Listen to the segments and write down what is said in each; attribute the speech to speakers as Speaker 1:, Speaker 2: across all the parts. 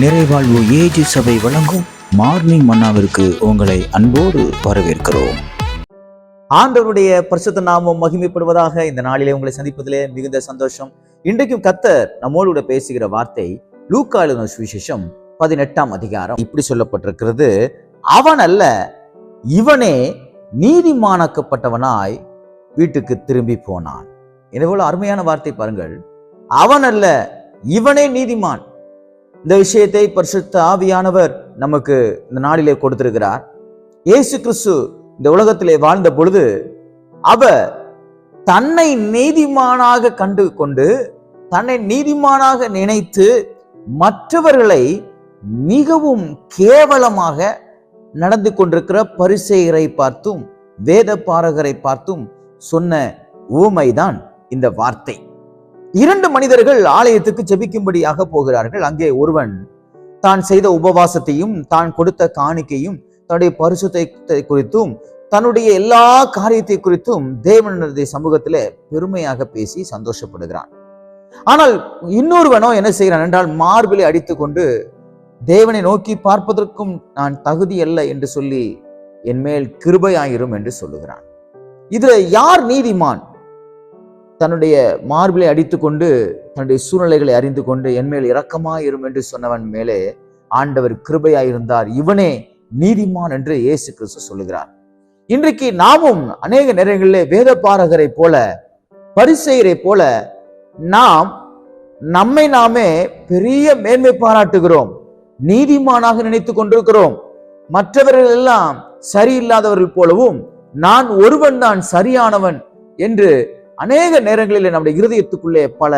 Speaker 1: நிறைவாழ்வு AG சபை வழங்கும் morning மன்னாவிற்கு உங்களை அன்போடு வரவேற்கிறோம்.
Speaker 2: ஆண்டவருடைய பரிசுத்த நாமம் மகிமைப்படுவதாக இந்த நாளிலே உங்களை சந்திப்பதிலே மிகுந்த சந்தோஷம். இன்றைக்கும் கத்தர் நம்மோடு கூட பேசுகிற வார்த்தை லூக்கா சுவிசேஷம் பதினெட்டாம் அதிகாரம். இப்படி சொல்லப்பட்டிருக்கிறது அவன் அல்ல இவனே நீதிமானாக்கப்பட்டவனாய் வீட்டுக்கு திரும்பி போனான். எவ்வளவு அருமையான வார்த்தை பாருங்கள். அவன் அல்ல இவனே நீதிமான். இந்த விஷயத்தை பரிசுத்த ஆவியானவர் நமக்கு இந்த நாளிலே கொடுத்திருக்கிறார். இயேசு கிறிஸ்து இந்த உலகத்திலே வாழ்ந்த பொழுது அவர் தன்னை நீதிமானாக கண்டு கொண்டு தன்னை நீதிமானாக நினைத்து மற்றவர்களை மிகவும் கேவலமாக நடந்து கொண்டிருக்கிற பரிசெயரை பார்த்தும் வேத பாரகரை பார்த்தும் சொன்ன ஊமைதான் இந்த வார்த்தை. இரண்டு மனிதர்கள் ஆலயத்துக்கு ஜெபிக்கும்படியாக போகிறார்கள். அங்கே ஒருவன் தான் செய்த உபவாசத்தையும் தான் கொடுத்த காணிக்கையும் தன்னுடைய பரிசுத்தை குறித்தும் தன்னுடைய எல்லா காரியத்தை குறித்தும் தேவனுடைய சமூகத்திலே பெருமையாக பேசி சந்தோஷப்படுகிறான். ஆனால் இன்னொருவனோ என்ன செய்கிறான் என்றால் மார்பிலை அடித்துக்கொண்டு தேவனை நோக்கி பார்ப்பதற்கும் நான் தகுதி அல்ல என்று சொல்லி என் மேல் கிருபையாயிரும் என்று சொல்லுகிறான். இதுல யார் நீதிமான்? தன்னுடைய மார்பிலை அடித்துக்கொண்டு தன்னுடைய சூழ்நிலைகளை அறிந்து கொண்டு என்மேல் இரக்கமாயிரும் என்று சொன்னவன் மேலே ஆண்டவர் கிருபையாயிருந்தார். இவனே நீதிமான் என்று இயேசு கிறிஸ்து சொல்லுகிறார். இன்றைக்கு நாமும் அநேக நேரங்களிலே வேத பாரகரை போல பரிசெயரை போல நாம் நம்மை நாமே பெரிய மேன்மை பாராட்டுகிறோம். நீதிமானாக நினைத்து கொண்டிருக்கிறோம். மற்றவர்கள் எல்லாம் சரியில்லாதவர்கள் போலவும் நான் ஒருவன் தான் சரியானவன் என்று அநேக நேரங்களில் நம்முடைய இருதயத்துக்குள்ளே பல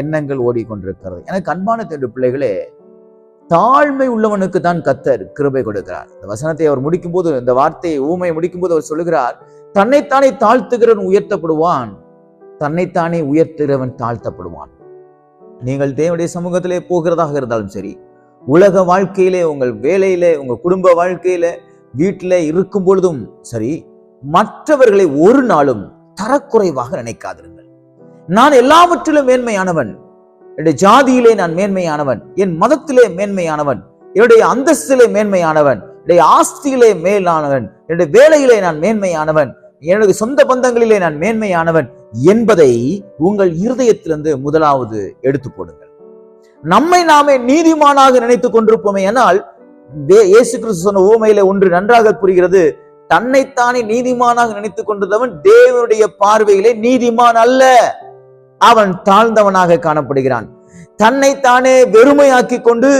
Speaker 2: எண்ணங்கள் ஓடிக்கொண்டிருக்கிறது. எனக்கு அன்பான தேடு பிள்ளைகளே தாழ்மை உள்ளவனுக்கு தான் கத்தர் கிருபை கொடுக்கிறார். இந்த வசனத்தை அவர் முடிக்கும் போது இந்த வார்த்தையை ஊமையை முடிக்கும் போது அவர் சொல்லுகிறார் தன்னைத்தானே தாழ்த்துகிறவன் உயர்த்தப்படுவான் தன்னைத்தானே உயர்த்துகிறவன் தாழ்த்தப்படுவான். நீங்கள் தேவனுடைய சமூகத்திலே போகிறதாக இருந்தாலும் சரி உலக வாழ்க்கையிலே உங்கள் வேலையிலே உங்கள் குடும்ப வாழ்க்கையில வீட்டில இருக்கும் பொழுதும் சரி மற்றவர்களை ஒரு நாளும் தரக்குறைவாக நினைக்காதிருங்கள். நான் எல்லாவற்றிலும் மேன்மையானவன். என்னுடைய ஜாதியிலே நான் மேன்மையானவன். என் மதத்திலே மேன்மையானவன். என்னுடைய அந்தஸ்திலே மேன்மையானவன். என்னுடைய ஆஸ்தியிலே மேலானவன். என்னுடைய வேலையிலே நான் மேன்மையானவன். என்னுடைய சொந்த பந்தங்களிலே நான் மேன்மையானவன் என்பதை உங்கள் இருதயத்திலிருந்து முதலாவது எடுத்து போடுங்கள். நம்மை நாமே நீதிமானாக நினைத்துக் கொண்டிருப்போமே ஆனால் இயேசு கிறிஸ்து சொன்ன ஊமையில ஒன்று நன்றாக புரிகிறது. தன்னைத்தானே நீதிமானாக நினைத்துக் கொண்டிருந்தவன் தேவனுடைய பார்வையிலே நீதிமான் அல்ல. அவன் தாழ்ந்தவனாக காணப்படுகிறான். தன்னைத்தானே வெறுமையாக்கி கொண்டு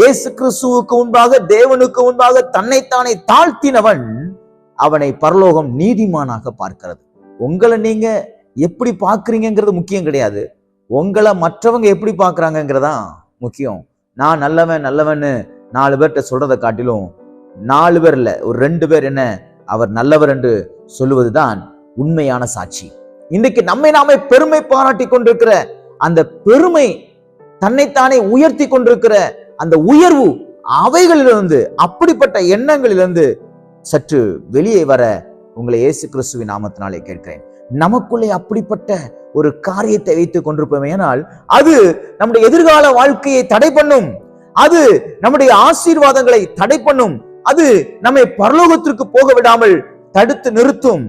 Speaker 2: இயேசு கிறிஸ்துவுக்கு முன்பாக தேவனுக்கு முன்பாக தன்னைத்தானே தாழ்த்தினவன் அவனை பரலோகம் நீதிமானாக பார்க்கிறது. உங்களை நீங்க எப்படி பார்க்குறீங்கிறது முக்கியம் கிடையாது. உங்களை மற்றவங்க எப்படி பாக்குறாங்கிறதா முக்கியம். நான் நல்லவன் நல்லவன்னு நாலு பேர்கிட்ட சொல்றதை காட்டிலும் நாலு பேர் இல்லை ஒரு ரெண்டு பேர் என்ன அவர் நல்லவர் என்று சொல்லுவதுதான் உண்மையான சாட்சி. இன்றைக்கு நம்மை நாமே பெருமை பாராட்டி கொண்டிருக்கிற அந்த பெருமை தன்னைத்தானே உயர்த்தி கொண்டிருக்கிற அந்த உயர்வு அவைகளிலிருந்து அப்படிப்பட்ட எண்ணங்களிலிருந்து சற்று வெளியே வர உங்களை இயேசு கிறிஸ்துவின் நாமத்தினாலே கேட்கிறேன். நமக்குள்ளே அப்படிப்பட்ட ஒரு காரியத்தை வைத்துக் கொண்டிருப்போமேனால் அது நம்முடைய எதிர்கால வாழ்க்கையை தடை பண்ணும் அது நம்முடைய ஆசீர்வாதங்களை தடை பண்ணும் அது நம்மை பரலோகத்திற்கு போக விடாமல் தடுத்து நிறுத்தும்.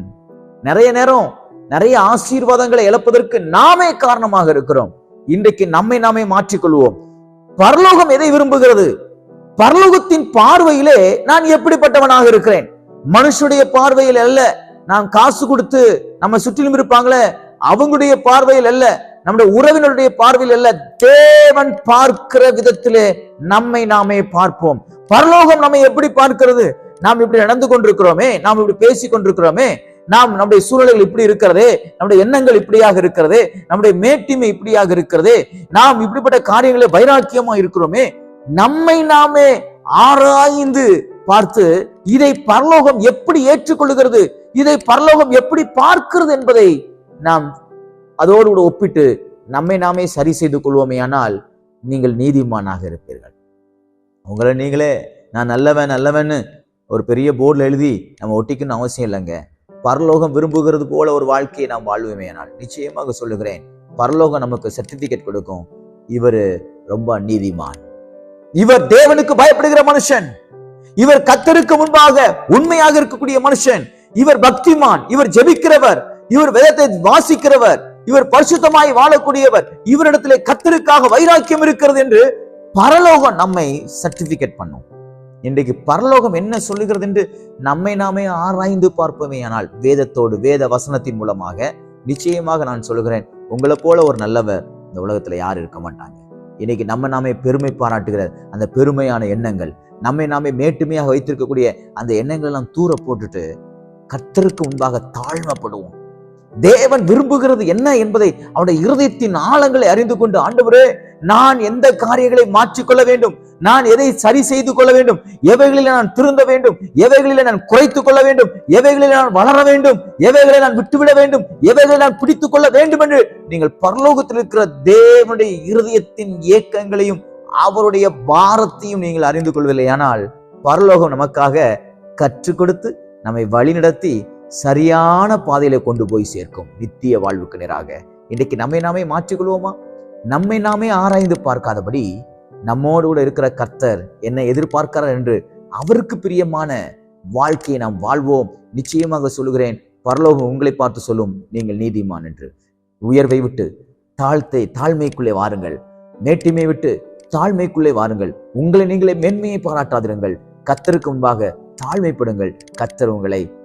Speaker 2: நிறைய நேரம் நிறைய ஆசீர்வாதங்களை இழப்பதற்கு நாமே காரணமாக இருக்கிறோம். இன்றைக்கு நம்மை நாமே மாற்றிக்கொள்வோம். பரலோகம் எதை விரும்புகிறது? பரலோகத்தின் பார்வையிலே நான் எப்படிப்பட்டவனாக இருக்கிறேன்? மனுஷனுடைய பார்வையில் அல்ல. நாம் காசு கொடுத்து நம்ம சுற்றிலும் இருப்பாங்களே அவங்களுடைய பார்வையில் அல்ல நம்முடைய உறவினருடைய பார்வையில் அல்ல தேவன் பார்க்கிற விதத்திலே நம்மை நாமே பார்ப்போம். பரலோகம் நம்மை எப்படி பார்க்கிறது? நாம் இப்படி நடந்து கொண்டிருக்கிறோமே நாம் இப்படி பேசி கொண்டிருக்கிறோமே நாம் நம்முடைய சூழ்நிலைகள் இப்படி இருக்கிறதே நம்முடைய எண்ணங்கள் இப்படியாக இருக்கிறது நம்முடைய மேட்டிமை இப்படியாக இருக்கிறதே நாம் இப்படிப்பட்ட காரியங்களை வைராக்கியமா இருக்கிறோமே நம்மை நாமே ஆராய்ந்து பார்த்து இதை பரலோகம் எப்படி ஏற்றுக்கொள்ளுகிறது இதை பரலோகம் எப்படி பார்க்கிறது என்பதை நாம் அதோடு கூட ஒப்பிட்டு நம்மை நாமே சரி செய்து கொள்வோமே ஆனால் நீங்கள் நீதிமானாக இருப்பீர்கள். உங்களை நீங்களே நான் நல்லவன் நல்லவன்னு ஒரு பெரிய போர்டில் எழுதி நம்ம ஒட்டிக்கணும்னு அவசியம் இல்லைங்க. பரலோகம் விரும்புகிறது போல ஒரு வாழ்க்கையை நாம் வாழ்வோமே ஆனால் நிச்சயமாக சொல்லுகிறேன் பரலோகம் நமக்கு சர்டிபிகேட் கொடுக்கும். இவர் ரொம்ப நீதிமான். இவர் தேவனுக்கு பயப்படுகிற மனுஷன். இவர் கத்தருக்கு முன்பாக உண்மையாக இருக்கக்கூடிய மனுஷன். இவர் பக்திமான். இவர் ஜெபிக்கிறவர். இவர் வேதத்தை வாசிக்கிறவர் இவர் பரிசுத்தமாய் வாழக்கூடியவர் இவரிடத்திலே கத்தருக்காக வைராக்கியம் இருக்கிறது என்று பரலோகம் நம்மை சர்டிபிகேட் பண்ணும். இன்றைக்கு பரலோகம் என்ன சொல்லுகிறது என்று நம்மை நாமே ஆராய்ந்து பார்ப்போமே ஆனால் வேதத்தோடு வேத வசனத்தின் மூலமாக நிச்சயமாக நான் சொல்லுகிறேன் உங்களை போல ஒரு நல்லவர் இந்த உலகத்துல யாரும் இருக்க மாட்டாங்க. இன்னைக்கு நம்ம நாமே பெருமை பாராட்டுகிற அந்த பெருமையான எண்ணங்கள் நம்மை நாமே மேட்டுமையாக வைத்திருக்கக்கூடிய அந்த எண்ணங்கள் எல்லாம் தூர போட்டுட்டு கர்த்தருக்கு முன்பாக தாழ்மைப்படுவோம். தேவன் விரும்புகிறது என்ன என்பதை அவனுடைய இருதயத்தின் ஆழங்களை அறிந்து கொண்டு ஆண்டவரே நான் எந்த காரியங்களை மாற்றிக்கொள்ள வேண்டும்? நான் எதை சரி செய்து கொள்ள வேண்டும்? எவைகளில் நான் திருந்த வேண்டும்? எவைகளில் நான் குறைத்துக் கொள்ள வேண்டும்? எவைகளில் நான் வளர வேண்டும்? எவைகளை நான் விட்டுவிட வேண்டும்? எவைகளை நான் பிடித்துக் கொள்ள வேண்டும் என்று நீங்கள் பரலோகத்தில் இருக்கிற தேவனுடைய இருதயத்தின் இயக்கங்களையும் அவருடைய பாரத்தையும் நீங்கள் அறிந்து கொள்வதில்லை. ஆனால் பரலோகம் நமக்காக கற்றுக் கொடுத்து நம்மை வழிநடத்தி சரியான பாதையில கொண்டு போய் சேர்க்கும் நித்திய வாழ்வுக்கு நேராக. இன்றைக்கு நம்மை நாமே மாற்றிக்கொள்வோமா? நம்மை நாமே ஆராய்ந்து பார்க்காதபடி நம்மோடு கூட இருக்கிற கர்த்தர் என்ன எதிர்பார்க்கிறார் என்று அவருக்கு பிரியமான வாழ்க்கையை நாம் வாழ்வோம். நிச்சயமாக சொல்லுகிறேன் பரலோகம் உங்களை பார்த்து சொல்லும் நீங்கள் நீதிமான் என்று. உயர்வை விட்டு தாழ்த்தை தாழ்மைக்குள்ளே வாருங்கள். மேட்டிமை விட்டு தாழ்மைக்குள்ளே வாருங்கள். உங்களை நீங்களே மென்மையை பாராட்டாதிருங்கள். கத்தருக்கு முன்பாக தாழ்மைப்படுங்கள். கத்தர் உங்களை